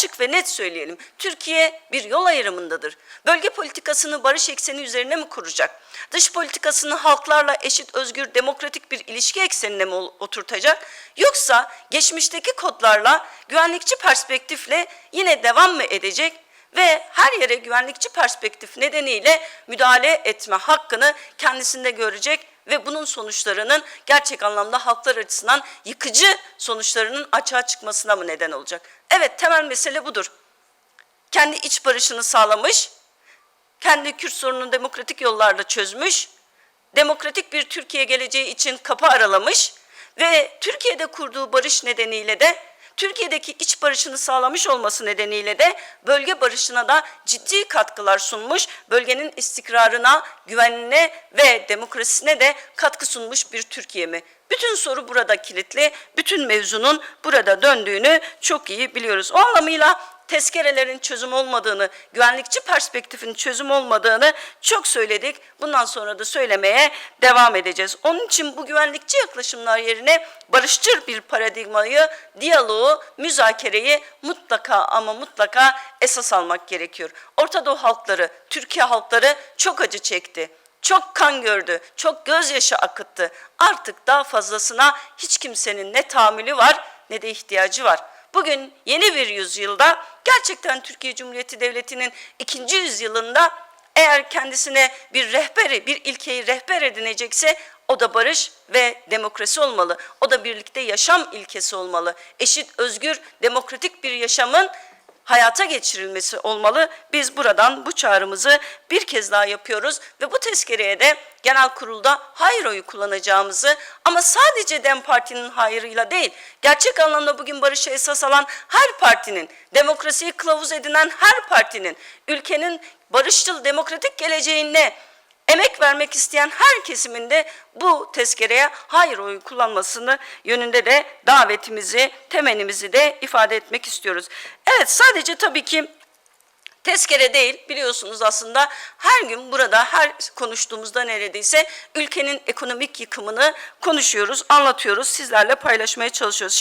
açık ve net söyleyelim. Türkiye bir yol ayrımındadır. Bölge politikasını barış ekseni üzerine mi kuracak? Dış politikasını halklarla eşit, özgür, demokratik bir ilişki eksenine mi oturtacak? Yoksa geçmişteki kodlarla güvenlikçi perspektifle yine devam mı edecek? ve her yere güvenlikçi perspektif nedeniyle müdahale etme hakkını kendisinde görecek ve bunun sonuçlarının gerçek anlamda halklar açısından yıkıcı sonuçlarının açığa çıkmasına mı neden olacak? Evet temel mesele budur. Kendi iç barışını sağlamış, kendi Kürt sorununu demokratik yollarla çözmüş, demokratik bir Türkiye geleceği için kapı aralamış ve Türkiye'de kurduğu barış nedeniyle de Türkiye'deki iç barışını sağlamış olması nedeniyle de bölge barışına da ciddi katkılar sunmuş, bölgenin istikrarına, güvenine ve demokrasisine de katkı sunmuş bir Türkiye mi? Bütün soru burada kilitli, bütün mevzunun burada döndüğünü çok iyi biliyoruz. O anlamıyla tezkerelerin çözüm olmadığını, güvenlikçi perspektifin çözüm olmadığını çok söyledik. Bundan sonra da söylemeye devam edeceğiz. Onun için bu güvenlikçi yaklaşımlar yerine barışçıl bir paradigmayı, diyaloğu, müzakereyi mutlaka ama mutlaka esas almak gerekiyor. Orta Doğu halkları, Türkiye halkları çok acı çekti. Çok kan gördü, çok gözyaşı akıttı. Artık daha fazlasına hiç kimsenin ne tahammülü var ne de ihtiyacı var. Bugün yeni bir yüzyılda gerçekten Türkiye Cumhuriyeti Devleti'nin ikinci yüzyılında eğer kendisine bir rehberi, bir ilkeyi rehber edinecekse o da barış ve demokrasi olmalı. O da birlikte yaşam ilkesi olmalı. Eşit, özgür, demokratik bir yaşamın hayata geçirilmesi olmalı. Biz buradan bu çağrımızı bir kez daha yapıyoruz ve bu tezkereye de genel kurulda hayır oyu kullanacağımızı ama sadece DEM Parti'nin hayırıyla değil, gerçek anlamda bugün barışı esas alan her partinin, demokrasiyi kılavuz edinen her partinin, ülkenin barışçıl demokratik geleceğine emek vermek isteyen her kesimin de bu tezkereye hayır oyu kullanmasını yönünde de davetimizi, temennimizi de ifade etmek istiyoruz. Evet sadece tabii ki tezkere değil biliyorsunuz aslında her gün burada her konuştuğumuzda neredeyse ülkenin ekonomik yıkımını konuşuyoruz, anlatıyoruz, sizlerle paylaşmaya çalışıyoruz. Şimdi